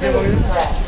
네,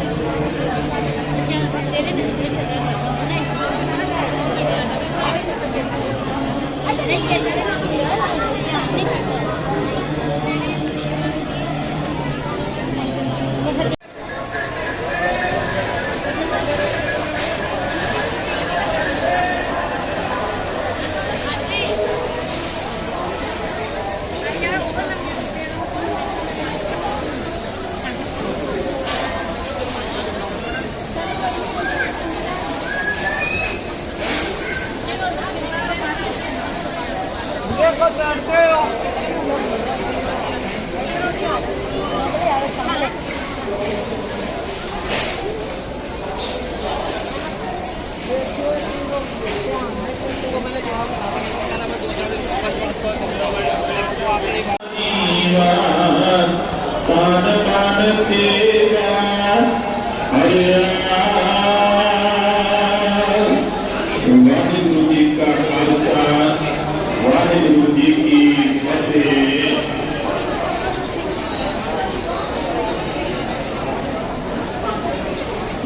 Gracias.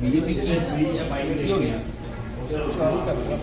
BJP की BJP हो गया चालू कर रहा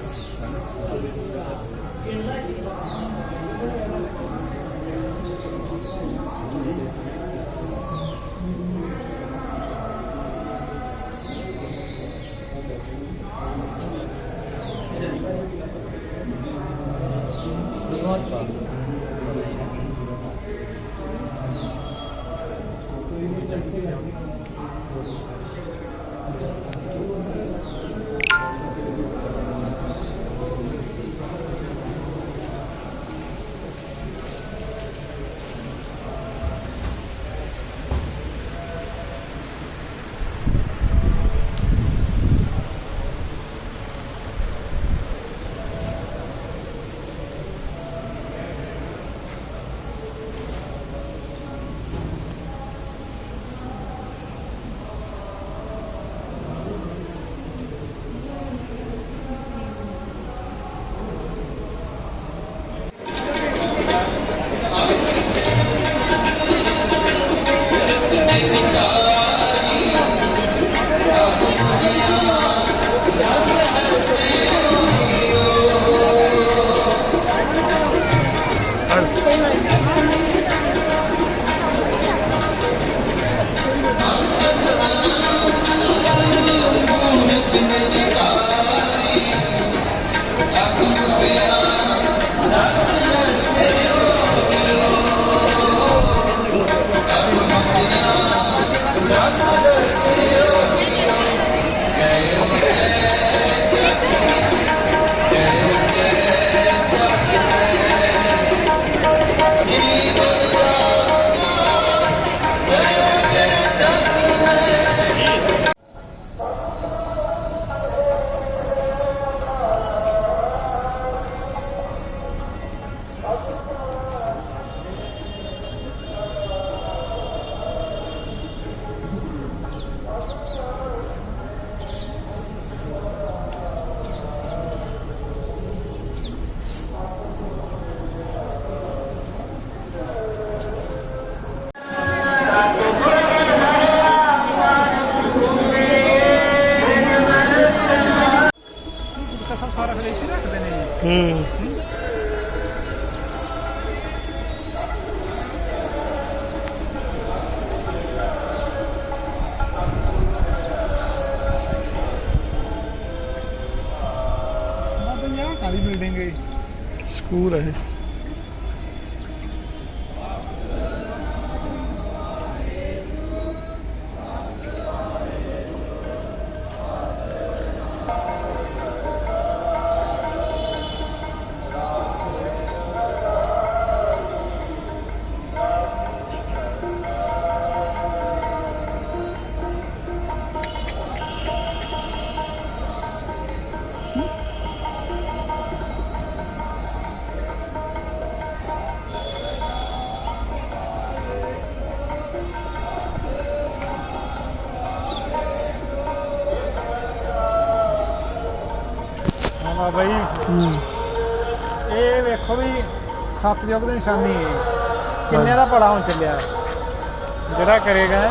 مشکور ہے۔ ਸਤਜੁਗ ਦੀ ਨਿਸ਼ਾਨੀ ਹੈ। ਕਿੰਨੇ ਦਾ ਭਲਾ ਹੁਣ ਚੱਲਿਆ? ਜਿਹੜਾ ਕਰੇਗਾ।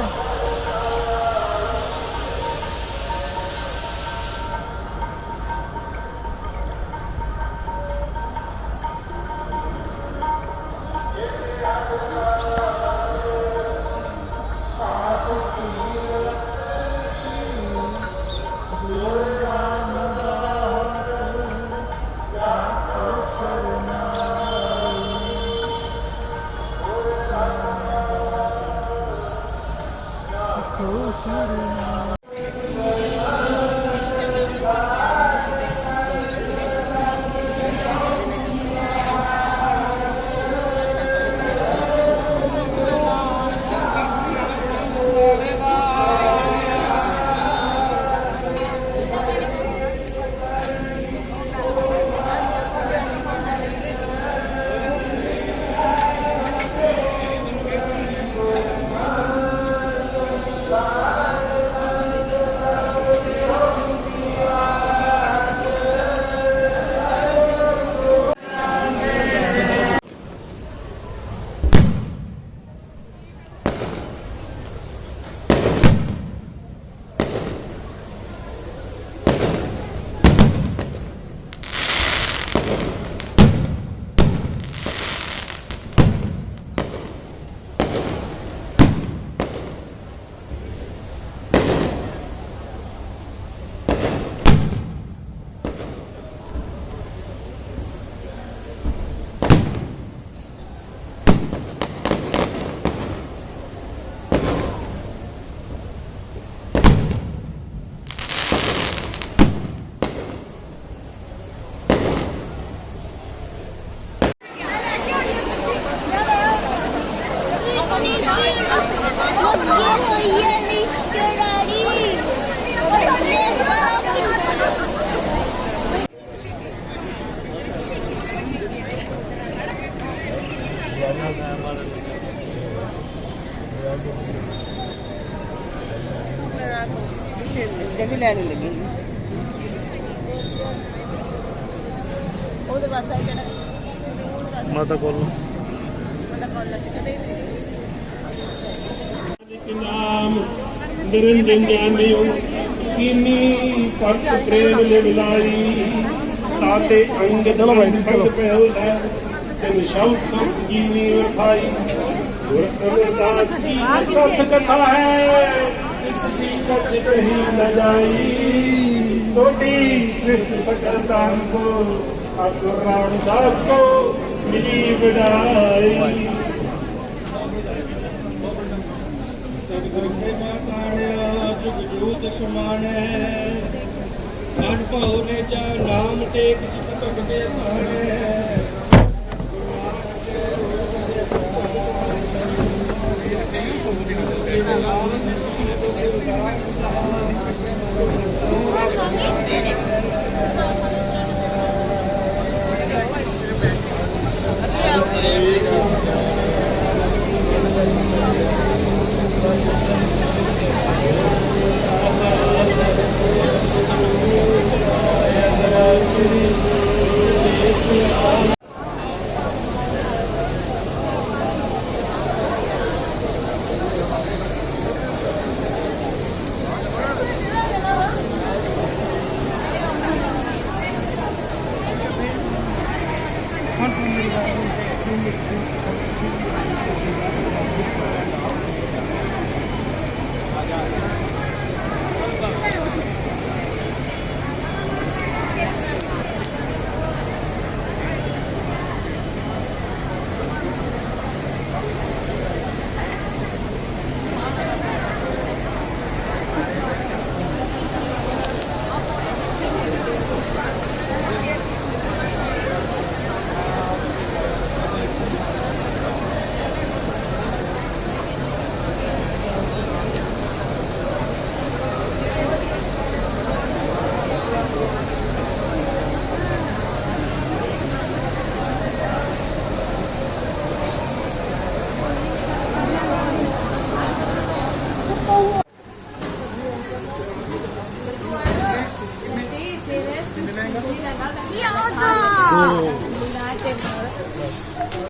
ਵੀ ਲੈਣ ਲੱਗੀ। ਉਹਦੇ ਪਾਸੇ ਜਿਹੜਾ ਮਾਤਾ ਕੋਲ। ਮਤਲਬ ਕਾਲਜ ਚ ਕਦੇ ਨਾਮ? ਨਿਰੰਜਨ ਜਾਣਿਓ ਕੀਨੀ ਭਗਤ ਪ੍ਰੇਮ ਲੈ ਮਿਲਾਈ ਤਾਤੇ ਅੰਗ ਚਲੋ ਭਾਈ ਸੰਗ ਪਹਿਲਾ ਤੈਨ داس کی کتھا ہے۔ کسی کچھ کہیں نہ جائی۔ چھوٹی کرشن سکردان کو اب رام داس کو ملی بڑائی جگ سمان ہے سن پاؤ نے جا، نام ٹیک جت Thank you. Thank you.